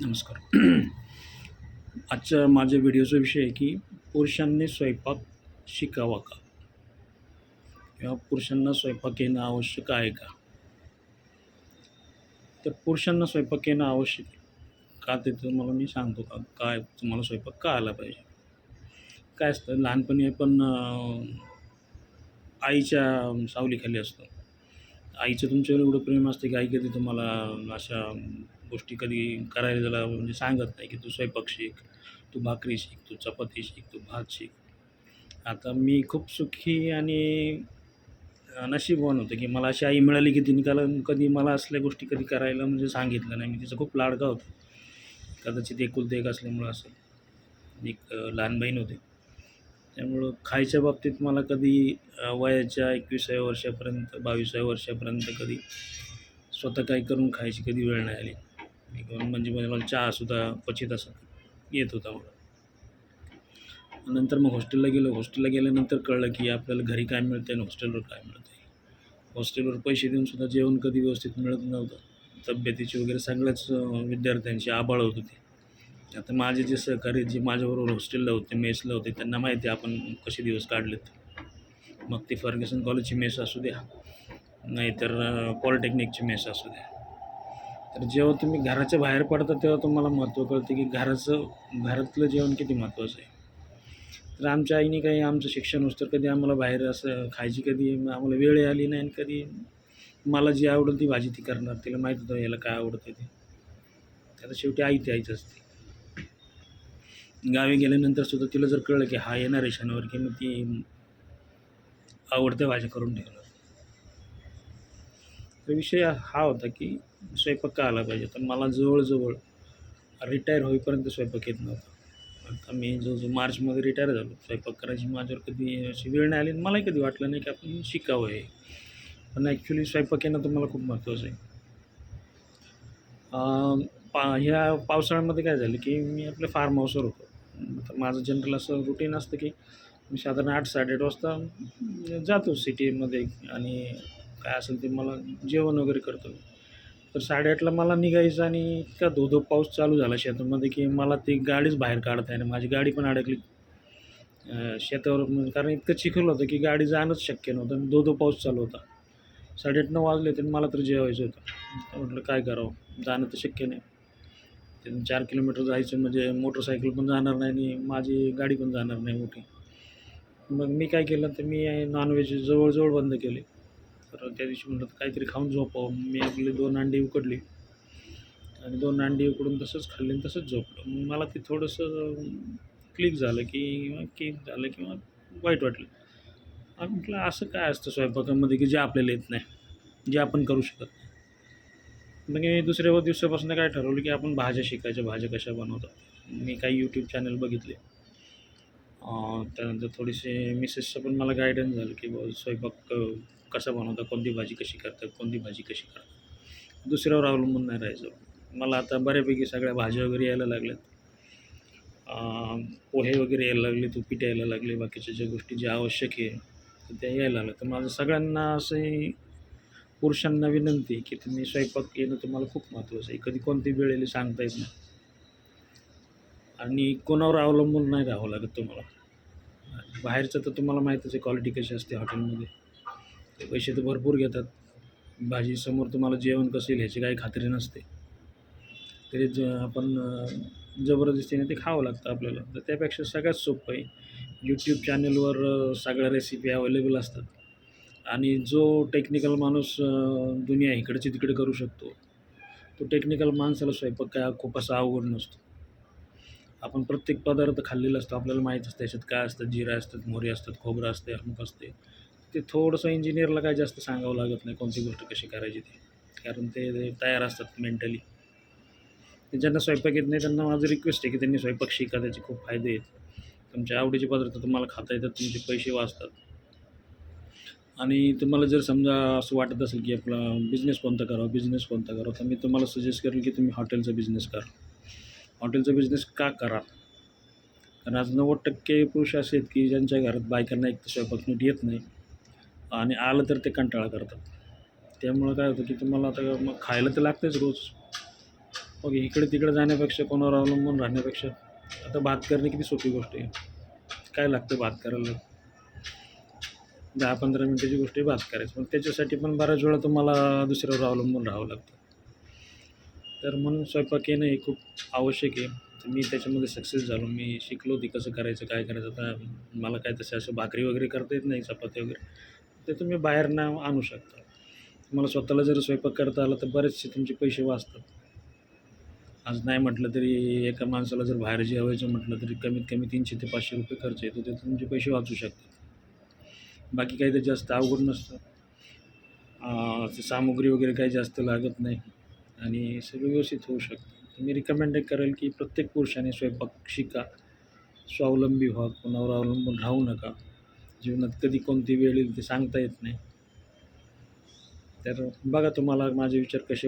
नमस्कार. आजच्या माझ्या व्हिडिओचा विषय आहे की पुरुषांनी स्वयंपाक शिकावा का? किंवा पुरुषांना स्वयंपाक येणं आवश्यक आहे का? तर पुरुषांना स्वयंपाक येणं आवश्यक आहे का ते तुम्हाला मी सांगतो का? काय तुम्हाला स्वयंपाक का आला पाहिजे. काय असतं? लहानपणी आपण आईच्या सावलीखाली असतो. आईचं तुमच्यावर एवढं प्रेम असतं की आई कधी तुम्हाला अशा गोष्टी कधी करायला त्याला म्हणजे सांगत नाही की तू स्वयंपाक शिक तू भाकरी शिक तू चपाती शिक तू भात शिक. आता मी खूप सुखी आणि नशीबवान होतं की मला अशी आई मिळाली की तिने त्याला कधी मला असल्या गोष्टी कधी करायला म्हणजे सांगितलं नाही. मी तिचं खूप लाडका होतो. कदाचित एकुलते एक असल्यामुळं असं. एक लहान बहीण होते. त्यामुळं खायच्या बाबतीत मला कधी वयाच्या एकविसाव्या वर्षापर्यंत बावीसाव्या वर्षापर्यंत कधी स्वतः काही करून खायची कधी वेळ नाही आली. म्हणजे मला चहासुद्धा क्वचित असं. येत होता मला. नंतर मग हॉस्टेलला गेलो. हॉस्टेलला गेल्यानंतर कळलं की आपल्याला घरी काय मिळतं आणि हॉस्टेलवर काय मिळतं हॉस्टेलवर पैसे देऊन सुद्धा जेवण कधी व्यवस्थित मिळत नव्हतं. तब्येतीची वगैरे सगळ्याच विद्यार्थ्यांची आबाळ होत होती. आता माझे जे सहकारी जे माझ्याबरोबर हॉस्टेलला होते मेसला होते त्यांना माहिती आहे आपण कसे दिवस काढलेत. मग ते फर्ग्युसन कॉलेजची मेस असू द्या. नाहीतर पॉलिटेक्निकची मेस असू द्या. तर जेव्हा तुम्ही घराच्या बाहेर पडता तेव्हा तुम्हाला महत्त्व कळतं की घराचं घरातलं जेवण किती महत्त्वाचं आहे. तर आमच्या आईने काही आमचं शिक्षण होतं तर कधी आम्हाला बाहेर असं खायची कधी आम्हाला वेळ आली नाही आणि कधी मला जी आवडेल ती भाजी ती करणार. तिला माहीत होतं याला काय आवडतं ते. आता शेवटी आई ती आईच असते. गावी गेल्यानंतर सुद्धा तिला जर कळलं की हा येणार आहे शनिवार की मग ती आवडत्या भाज्या करून ठेवणार. तर विषय हा होता की स्वयंपाक का आला पाहिजे? तर मला जवळजवळ रिटायर होईपर्यंत स्वयंपाक येत नव्हता. आता मी जो जो मार्चमध्ये रिटायर झालो. स्वयंपाक करायची माझ्यावर कधी अशी वेळ नाही आली आणि मलाही कधी वाटलं नाही की आपण शिकावं हे. पण ॲक्च्युली स्वयंपाक येणं तर मला खूप महत्त्वाचं आहे. पा ह्या पावसाळ्यामध्ये काय झालं की मी आपल्या फार्म हाऊसवर होतो. तर माझं जनरल असं रुटीन असतं की मी साधारण आठ साडेआठ वाजता जातो सिटीमध्ये आणि काय असेल ते मला जेवण वगैरे करतो तर साडेआठला मला निघायचं आणि इतका धोधो धो पाऊस चालू झाला शेतामध्ये की मला ती गाडीच बाहेर काढता येणार माझी गाडी पण अडकली. शेतावर म्हणजे कारण इतकं चिखल होतं की गाडी जाणंच शक्य नव्हतं आणि धोधो पाऊस चालू होता. साडेआठ नऊ वाजले तर मला तर जेवायचं होतं. म्हटलं काय करावं? जाणं तर शक्य नाही. तिथून चार किलोमीटर जायचं म्हणजे मोटरसायकल पण जाणार नाही आणि माझी गाडी पण जाणार नाही मोठी. मग मी काय केलं तर मी नॉनव्हेज जवळजवळ बंद केले. तर त्या दिवशी म्हटलं तर काहीतरी खाऊन झोपावं. मी आपली दोन अंडी उकडली. आणि दोन अंडी उकडून तसंच खाल्ली आणि तसंच झोपलं. मग मला ते थोडंसं क्लिक झालं की किंवा की झालं किंवा वाईट वाटलं. आणि म्हटलं असं काय असतं स्वयंपाकामध्ये की जे आपल्याला येत नाही जे आपण करू शकत नाही? मग मी दुसऱ्या दिवसापासून काय ठरवलं की आपण भाज्या शिकायच्या भाज्या कशा बनवतात. मी काही यूट्यूब चॅनल बघितले. त्यानंतर थोडीशी मिसेसचं पण मला गायडन्स झालं की बुवा स्वयंपाक कसं बनवता कोणती भाजी कशी करतात कोणती भाजी कशी करतात दुसऱ्यावर अवलंबून नाही राहायचं. मला आता बऱ्यापैकी सगळ्या भाज्या वगैरे यायला लागल्यात. पोहे वगैरे यायला लागले उपीट यायला लागले बाकीच्या ज्या गोष्टी ज्या आवश्यक आहे तर त्या यायला लागल्या. तर माझं सगळ्यांना असंही पुरुषांना विनंती की तुम्ही स्वयंपाक येणं तुम्हाला खूप महत्त्वाचं आहे. कधी कोणती वेळ येईल सांगता येत नाही. आणि कोणावर अवलंबून नाही राहावं लागत तुम्हाला. बाहेरचं तर तुम्हाला माहीतच आहे क्वालिटी कशी असते हॉटेलमध्ये ते पैसे तर भरपूर घेतात. भाजी समोर तुम्हाला जेवण कसं येईल ह्याची काही खात्री नसते. तरी ज आपण जबरदस्तीने ते खावं लागतं आपल्याला. तर त्यापेक्षा सगळ्यात सोपं आहे. यूट्यूब चॅनलवर सगळ्या रेसिपी अवेलेबल असतात. आणि जो टेक्निकल माणूस दुनिया इकडची तिकडे करू शकतो तो टेक्निकल माणसाला स्वयंपाक काय खूप असा अवघड नसतो. आपण प्रत्येक पदार्थ खाल्लेला असतो. आपल्याला माहीत असतं त्याच्यात काय असतं? जिरा असतात मोहरी असतात खोबरं असते अमुक असते. ते थोडंसं इंजिनियरला काय जास्त सांगावं लागत नाही कोणती गोष्ट कशी करायची ती. कारण ते तयार असतात मेंटली ज्यांना स्वयंपाक येत नाही त्यांना माझं रिक्वेस्ट आहे की त्यांनी स्वयंपाक शिका त्याचे खूप फायदे आहेत. तुमच्या आवडीचे पदार्थ तुम्हाला खाता येतात तुमचे पैसे वाचतात. आणि तुम्हाला जर समजा असं वाटत असेल की आपला बिझनेस कोणता करावा बिझनेस कोणता करावा तर मी तुम्हाला सजेस्ट करेल की तुम्ही हॉटेलचा बिझनेस करा. हॉटेलचा बिझनेस का करा? कारण आज नव्वद टक्के पुरुष असे आहेत की ज्यांच्या घरात बायकांना एक तर स्वयंपाक नीट येत नाही आणि आलं तर ते कंटाळा करतात. त्यामुळं काय होतं की तुम्हाला आता मग खायला तर लागतेच रोज. मग इकडे तिकडे जाण्यापेक्षा कोणावर अवलंबून राहण्यापेक्षा आता भात करणे किती सोपी गोष्ट आहे. काय लागतं भात करायला? दहा पंधरा मिनटाची गोष्ट आहे भात करायचं. पण त्याच्यासाठी पण बऱ्याच वेळा तुम्हाला दुसऱ्यावर अवलंबून राहावं लागतं. तर म्हणून स्वयंपाक येणं हे खूप आवश्यक आहे. तर मी त्याच्यामध्ये सक्सेस झालो. मी शिकलो ती कसं करायचं काय करायचं. आता मला काय तसं असं भाकरी वगैरे करता येत नाही चपाती वगैरे. ते तुम्ही बाहेरनं आणू शकता. तुम्हाला स्वतःला जर स्वयंपाक करता आला तर बरेचसे तुमचे पैसे वाचतात. आज नाही म्हटलं तरी एका माणसाला जर बाहेर जेवायचं म्हटलं तरी कमीत कमी तीनशे ते पाचशे रुपये खर्च येतो ते तुमचे पैसे वाचू शकतात. बाकी काही तर जास्त अवघड नसतं. ते सामुग्री वगैरे काही जास्त लागत नाही आणि सगळं व्यवस्थित होऊ शकतं. मी रिकमेंड करेल की प्रत्येक पुरुषाने स्वयंपाक शिका. स्वावलंबी व्हा कोणावर अवलंबून राहू नका. जीवनात कधी कोणती वेळ येईल ते सांगता येत नाही. तर बघा तुम्हाला माझे विचार कसे